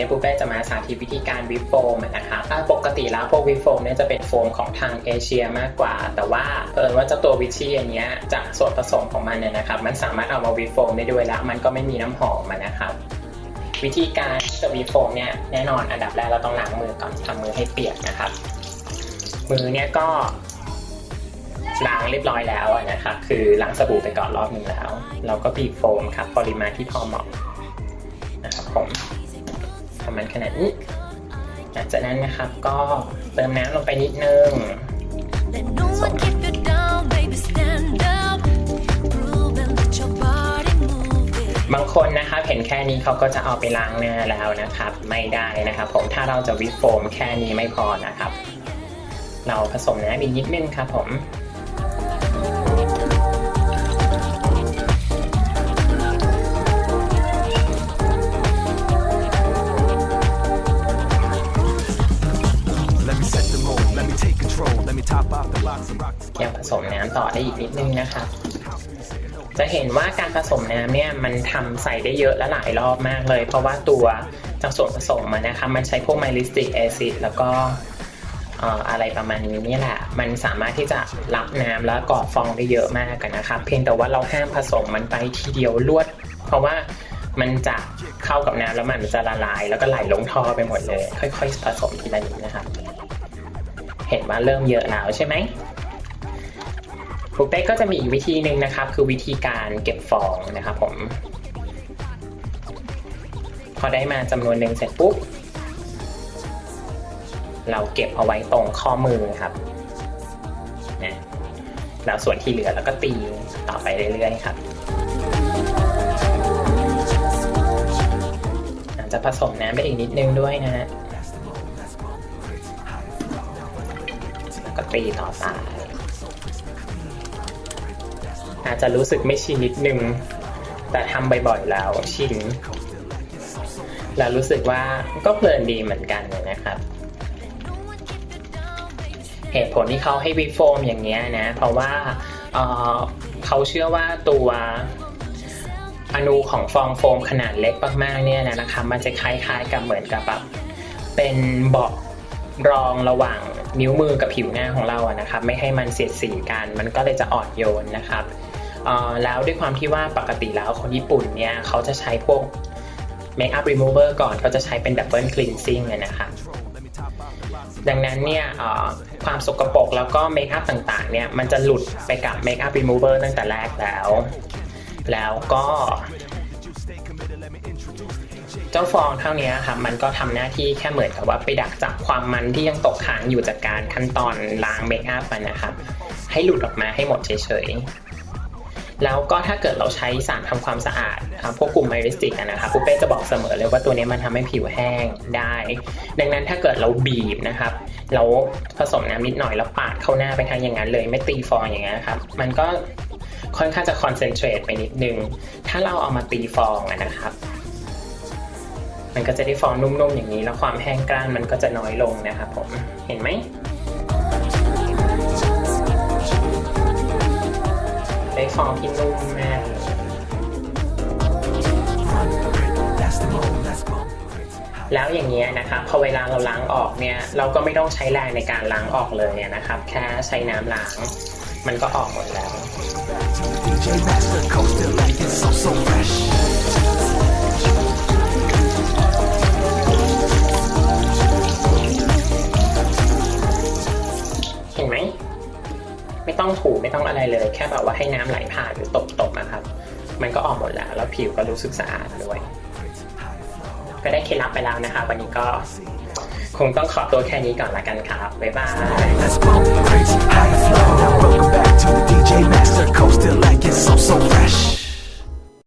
นี่ยปูเป้จะมาสาธิตวิธีการวิปโฟมนะครับอ่าปกติแล้วพวกวิปโฟมเนี่ยจะเป็นโฟมของทางเอเชียมากกว่า แต่ว่าเออว่าเจ้าตัววิชีอันเนี้ยจากส่วนผสมของมันเนี่ยนะครับ มันสามารถเอามาวิปโฟมได้ด้วยแล้วมันก็ไม่มีน้ำหอมนะครับวิธีการจะวิปโฟมเนี่ยแน่นอนอันดับแรกเราต้องล้างมือก่อนทำมือให้เปียกนะครับ มือเนี่ยก็ล้างเรียบร้อยแล้วนะครับคือล้างสบู่ไปก่อนรอบหนึ่งแล้ว เราก็บีบโฟมครับปริมาณที่พอเหมาะนะครับผม ประมาณขนาดนี้ หลังจากนั้นนะครับก็เติมน้ำลงไปนิดนึง Let no one keep you down, baby. Stand up. Prove and let your body move it. บางคนนะครับเห็นแค่นี้เขาก็จะเอาไปล้างหน้าแล้วนะครับ ไม่ได้นะครับ ผมถ้าเราจะวิปโฟมแค่นี้ไม่พอนะครับ เราผสมน้ำอีกนิดนึงครับผม ยังผสมน้ำต่อได้อีกนิดนึงนะครับจะเห็นว่าการผสมน้ำเนี่ยมันทำใส่ได้เยอะและหลายรอบมากเลย เพราะว่าตัวจากส่วนผสมมันนะคะมันใช้พวกไมลิสติกแอซิดแล้วก็อะไรประมาณนี้นี่แหละ มันสามารถที่จะรับน้ำแล้วก่อฟองได้เยอะมากกันนะครับเพียงแต่ว่าเราห้ามผสมมันไปทีเดียวรวด เพราะว่ามันจะเข้ากับน้ำแล้วมันจะละลาย แล้วก็ไหลลงท่อไปหมดเลย ค่อย ๆ ผสมทีละนิดนะครับ เห็นว่าเริ่มเยอะแล้วใช่ไหมปุ๊กเป๊กก็จะมีอีกวิธีหนึ่งนะครับ คือวิธีการเก็บฟองนะครับผม พอได้มาจำนวนหนึ่งเสร็จปุ๊บ เราเก็บเอาไว้ตรงข้อมือครับนะแล้วส่วนที่เหลือเราก็ตีต่อไปเรื่อยๆครับอาจจะผสมน้ำไปอีกนิดนึงด้วยนะฮะ ตีต่อไปอาจจะรู้สึกไม่ชินนิดนึง แต่ทำบ่อยๆแล้วชิน แล้วรู้สึกว่าก็เพลินดีเหมือนกันนะครับ เหตุผลที่เขาให้วิโฟมอย่างเงี้ยนะ เพราะว่าเเขาเชื่อว่าตัวอนูของฟองโฟมขนาดเล็กมากๆเนี่ยนะคะมันจะคล้ายๆกับเหมือนกับแบบเป็นเบาะรองระหว่าง นิ้วมือกับผิวหน้าของเราอะนะครับไม่ให้มันเสียดสีกัน มันก็เลยจะอ่อนโยนนะครับแล้วด้วยความที่ว่าปกติแล้วคนญี่ปุ่นเนี่ยเขาจะใช้พวก Make up remover ก่อนก็จะใช้เป็น double cleansing เลยนะครับดังนั้นเนี่ยความสกปรกแล้วก็เมคอัพต่างๆเนี่ยมันจะหลุดไปกับเมคอัพรีมูเวอร์ตั้งแต่แรกแล้ว แล้วก็ เจ้าฟองเท่านี้ครับมันก็ทำหน้าที่แค่เหมือนกับว่าไปดักจับความมันที่ยังตกค้างอยู่จากการขั้นตอนล้างเมคอัพมันนะครับ ให้หลุดออกมาให้หมดเฉยๆ แล้วก็ถ้าเกิดเราใช้สารทำความสะอาดครับพวกกลุ่มไมริสติกนะครับปูเป้จะบอกเสมอเลยว่าตัวนี้มันทำให้ผิวแห้งได้ ดังนั้นถ้าเกิดเราบีบนะครับเราผสมน้ำนิดหน่อยแล้วปาดเข้าหน้าไปทางอย่างนั้นเลยไม่ตีฟองอย่างนั้นครับมันก็ค่อนข้างจะคอนเซนเทรตไปนิดนึง ถ้าเราเอามาตีฟองนะครับ มันก็จะได้ฟองนุ่มๆอย่างนี้ แล้วความแห้งกร้านมันก็จะน้อยลงนะครับผมเห็นไหมได้ฟองที่นุ่มมากแล้วอย่างเงี้ยนะครับพอเวลาเราล้างออกเนี่ยเราก็ไม่ต้องใช้แรงในการล้างออกเลยนะครับ แค่ใช้น้ำล้าง มันก็ออกหมดแล้ว DJ Master coaster like it's so so fresh. ต้องถูไม่ต้องอะไรเลย แค่แบบว่าให้น้ำไหลผ่านหรือตบๆนะครับ มันก็ออกหมดแล้ว แล้วผิวก็รู้สึกสะอาดด้วย ก็ได้เคล็ดลับไปแล้วนะคะ วันนี้ก็คงต้องขอตัวแค่นี้ก่อนละกันครับ บ๊ายบาย Let's bump crazy high flow. Now welcome back to the DJ Master coaster like it's so so fresh.